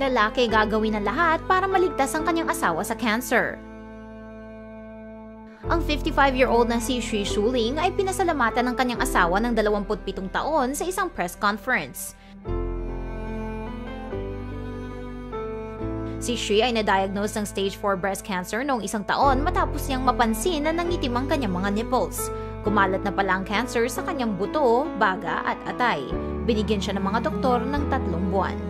Lalaki gagawin ang lahat para maligtas ang kanyang asawa sa cancer. Ang 55-year-old na si Shi Shuling ay pinasalamatan ng kanyang asawa ng 27 taon sa isang press conference. Si Shi ay na-diagnose ng stage 4 breast cancer noong isang taon matapos niyang mapansin na nangitim ang kanyang mga nipples. Kumalat na pala ang cancer sa kanyang buto, baga at atay. Binigyan siya ng mga doktor ng tatlong buwan.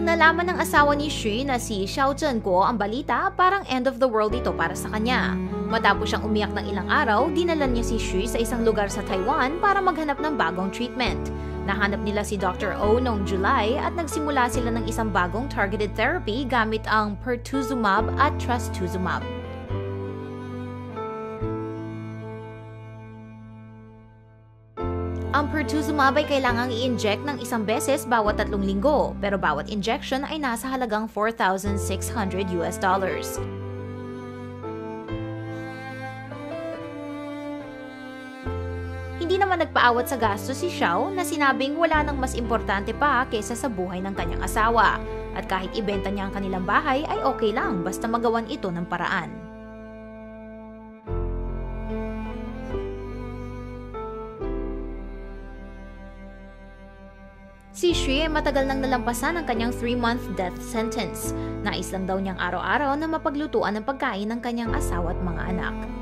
Nang nalaman ng asawa ni Xu na si Xiao Zhenguo ang balita, parang end of the world ito para sa kanya. Matapos siyang umiyak ng ilang araw, dinala niya si Xu sa isang lugar sa Taiwan para maghanap ng bagong treatment. Nahanap nila si Dr. O noong July at nagsimula sila ng isang bagong targeted therapy gamit ang pertuzumab at trastuzumab. Ang pertuzumab ay kailangang i-inject ng isang beses bawat tatlong linggo, pero bawat injection ay nasa halagang 4,600 US dollars. Hindi naman nagpaawat sa gasto si Xiao na sinabing wala nang mas importante pa kaysa sa buhay ng kanyang asawa. At kahit ibenta niya ang kanilang bahay ay okay lang basta magawan ito ng paraan. Si Xue matagal nang nalampasan ang kanyang 3-month death sentence. Nais lang daw niyang araw-araw na mapaglutuan ng pagkain ng kanyang asawa at mga anak.